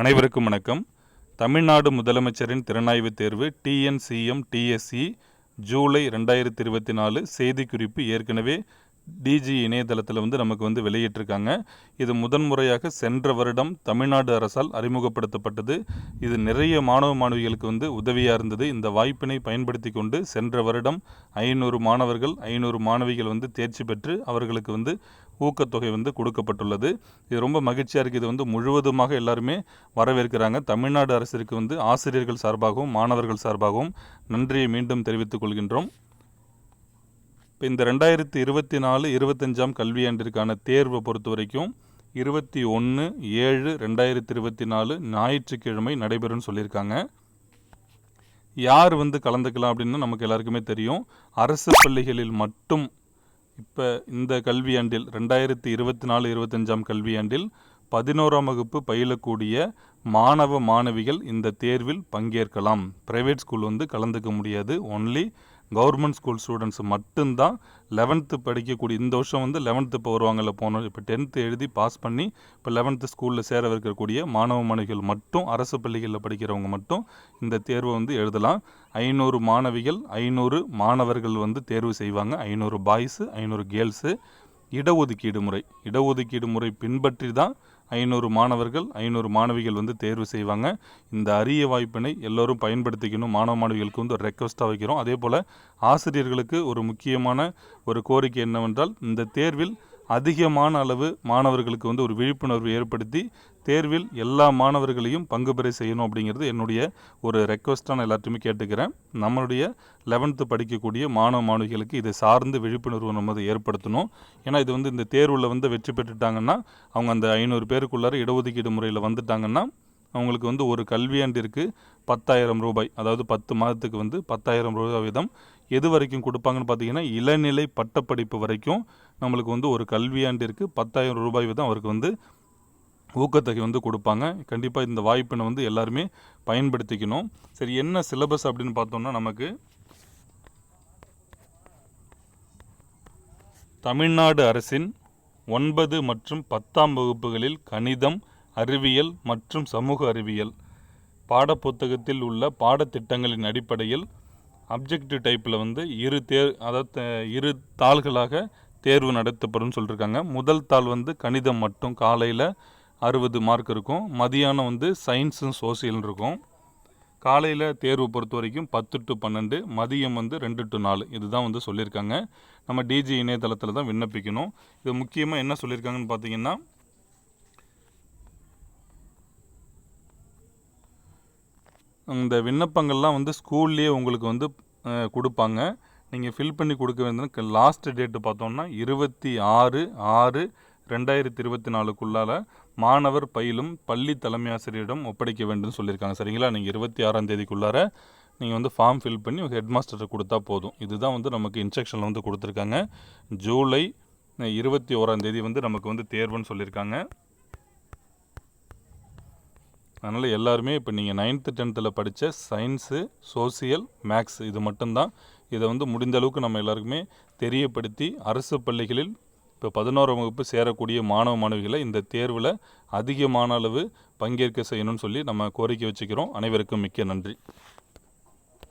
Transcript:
அனைவருக்கும் வணக்கம். தமிழ்நாடு முதலமைச்சரின் திறனாய்வு தேர்வு டிஎன்சிஎம் டிஎஸ்சி ஜூலை ரெண்டாயிரத்தி இருபத்தி நாலு செய்திக்குறிப்பு ஏற்கனவே டிஜி இணையதளத்தில் வந்து நமக்கு வந்து வெளியிட்டிருக்காங்க. இது முதன்முறையாக சென்ற வருடம் தமிழ்நாடு அரசால் அறிமுகப்படுத்தப்பட்டது. இது நிறைய மாணவ மாணவிகளுக்கு வந்து உதவியாக இருந்தது. இந்த வாய்ப்பினை பயன்படுத்தி கொண்டு சென்ற வருடம் ஐநூறு மாணவர்கள் ஐநூறு மாணவிகள் வந்து தேர்ச்சி பெற்று அவர்களுக்கு வந்து ஊக்கத்தொகை வந்து கொடுக்கப்பட்டுள்ளது. இது ரொம்ப மகிழ்ச்சியாக இருக்குது இது வந்து முழுவதுமாக எல்லாருமே வரவேற்கிறாங்க. தமிழ்நாடு அரசிற்கு வந்து ஆசிரியர்கள் சார்பாகவும் மாணவர்கள் சார்பாகவும் நன்றியை மீண்டும் தெரிவித்துக் கொள்கின்றோம். இப்போ இந்த ரெண்டாயிரத்தி இருபத்தி நாலு இருபத்தஞ்சாம் கல்வியாண்டிற்கான தேர்வை பொறுத்த வரைக்கும் இருபத்தி ஒன்று ஏழு ரெண்டாயிரத்தி இருபத்தி நாலு ஞாயிற்றுக்கிழமை நடைபெறும்னு சொல்லியிருக்காங்க. யார் வந்து கலந்துக்கலாம் அப்படின்னு நமக்கு எல்லாருக்குமே தெரியும். அரசு பள்ளிகளில் மட்டும் இப்போ இந்த கல்வியாண்டில் ரெண்டாயிரத்தி இருபத்தி நாலு இருபத்தஞ்சாம் கல்வியாண்டில் பதினோராம் வகுப்பு பயிலக்கூடிய மாணவ மாணவிகள் இந்த தேர்வில் பங்கேற்கலாம். பிரைவேட் ஸ்கூல் வந்து கலந்துக்க முடியாது. ஒன்லி கவர்மெண்ட் ஸ்கூல் ஸ்டூடெண்ட்ஸ் மட்டும்தான் லெவன்த்து படிக்கக்கூடிய இந்த வருஷம் வந்து லெவன்த்து இப்போ வருவாங்கல்ல போனோம் இப்போ டென்த்து எழுதி பாஸ் பண்ணி இப்போ லெவன்த்து ஸ்கூலில் சேர வைக்கக்கூடிய மாணவ மாணவிகள் மட்டும் அரசு பள்ளிகளில் படிக்கிறவங்க மட்டும் இந்த தேர்வை வந்து எழுதலாம். ஐநூறு மாணவிகள் ஐநூறு மாணவர்கள் வந்து தேர்வு செய்வாங்க. ஐநூறு பாய்ஸு ஐநூறு கேர்ள்ஸு இடஒதுக்கீடு முறை. இடஒதுக்கீடு முறை பின்பற்றி தான் ஐநூறு மாணவர்கள் ஐநூறு மாணவிகள் வந்து தேர்வு செய்வாங்க. இந்த அரிய வாய்ப்பினை எல்லோரும் பயன்படுத்திக்கணும். மாணவ மாணவிகளுக்கு வந்து ஒரு ரெக்வஸ்ட்டாக வைக்கிறோம். அதே போல் ஆசிரியர்களுக்கு ஒரு முக்கியமான ஒரு கோரிக்கை என்னவென்றால் இந்த தேர்வில் அதிகமான அளவு மாணவர்களுக்கு வந்து ஒரு விழிப்புணர்வு ஏற்படுத்தி தேர்வில் எல்லா மாணவர்களையும் பங்கு பெற செய்யணும் அப்படிங்கிறது என்னுடைய ஒரு ரெக்வஸ்ட்டாக நான் எல்லாத்தையுமே கேட்டுக்கிறேன். நம்மளுடைய லெவன்த்து படிக்கக்கூடிய மாணவ மாணவிகளுக்கு இதை சார்ந்து விழிப்புணர்வு நம்ம அதை ஏற்படுத்தணும். ஏன்னா இது வந்து இந்த தேர்வில் வந்து வெற்றி பெற்றுட்டாங்கன்னா அவங்க அந்த ஐநூறு பேருக்குள்ளார இடஒதுக்கீடு முறையில் வந்துட்டாங்கன்னா அவங்களுக்கு வந்து ஒரு கல்வியாண்டிற்கு பத்தாயிரம் ரூபாய் அதாவது பத்து மாதத்துக்கு வந்து பத்தாயிரம் ரூபாய் வீதம் எது வரைக்கும் கொடுப்பாங்கன்னு பார்த்தீங்கன்னா இளநிலை பட்டப்படிப்பு வரைக்கும் நம்மளுக்கு வந்து ஒரு கல்வியாண்டிற்கு பத்தாயிரம் ரூபாய் தான் அவருக்கு வந்து ஊக்கத்தொகை வந்து கொடுப்பாங்க. கண்டிப்பாக இந்த வாய்ப்பினை வந்து எல்லாருமே பயன்படுத்திக்கணும். சரி என்ன சிலபஸ் அப்படின்னு பார்த்தோம்னா நமக்கு தமிழ்நாடு அரசின் ஒன்பது மற்றும் பத்தாம் வகுப்புகளில் கணிதம் அறிவியல் மற்றும் சமூக அறிவியல் பாடப்புத்தகத்தில் உள்ள பாடத்திட்டங்களின் அடிப்படையில் அப்ஜெக்டிவ் டைப்பில் வந்து இரு தேர் அதாவது இரு தாள்களாக தேர்வு நடத்தப்படும் சொல்லியிருக்காங்க முதல் தாள் வந்து கணிதம் மட்டும் காலையில் அறுபது மார்க் இருக்கும். மதியானம் வந்து சயின்ஸும் சோசியலும் இருக்கும். காலையில் தேர்வு பொறுத்த வரைக்கும் பத்து டு பன்னெண்டு மதியம் வந்து ரெண்டு டு நாலு. இதுதான் வந்து சொல்லியிருக்காங்க. நம்ம டிஜி இணையதளத்தில் தான் விண்ணப்பிக்கணும். இது முக்கியமாக என்ன சொல்லியிருக்காங்கன்னு பார்த்தீங்கன்னா இந்த விண்ணப்பங்கள்லாம் வந்து ஸ்கூல்லேயே உங்களுக்கு வந்து கொடுப்பாங்க. நீங்கள் ஃபில் பண்ணி கொடுக்க வேண்டியது லாஸ்ட் டேட்டு பார்த்தோம்னா இருபத்தி ஆறு ஆறு ரெண்டாயிரத்தி இருபத்தி நாலுக்குள்ளால் மாணவர் பயிலும் பள்ளி தலைமை ஆசிரியரிடம் ஒப்படைக்க வேண்டும் சொல்லியிருக்காங்க. சரிங்களா? நீங்கள் இருபத்தி ஆறாம் தேதிக்குள்ளார நீங்கள் வந்து ஃபார்ம் ஃபில் பண்ணி ஹெட் மாஸ்டர்கிட்ட கொடுத்தா போதும். இதுதான் வந்து நமக்கு இன்ஸ்ட்ரக்ஷனில் வந்து கொடுத்துருக்காங்க. ஜூலை இருபத்தி ஓராம் தேதி வந்து நமக்கு வந்து தேர்வுன்னு சொல்லியிருக்காங்க. அதனால் எல்லாருமே இப்போ நீங்கள் நைன்த்து டென்த்தில் படித்த சயின்ஸு சோசியல் மேக்ஸ் இது மட்டும்தான். இதை வந்து முடிந்த அளவுக்கு நம்ம எல்லாருக்குமே தெரியப்படுத்தி அரசு பள்ளிகளில் இப்போ பதினோராம் வகுப்பு சேரக்கூடிய மாணவ மாணவிகளை இந்த தேர்வில் அதிகமான அளவு பங்கேற்க செய்யணும்னு சொல்லி நம்ம கோரிக்கை வச்சுக்கிறோம். அனைவருக்கும் மிக்க நன்றி.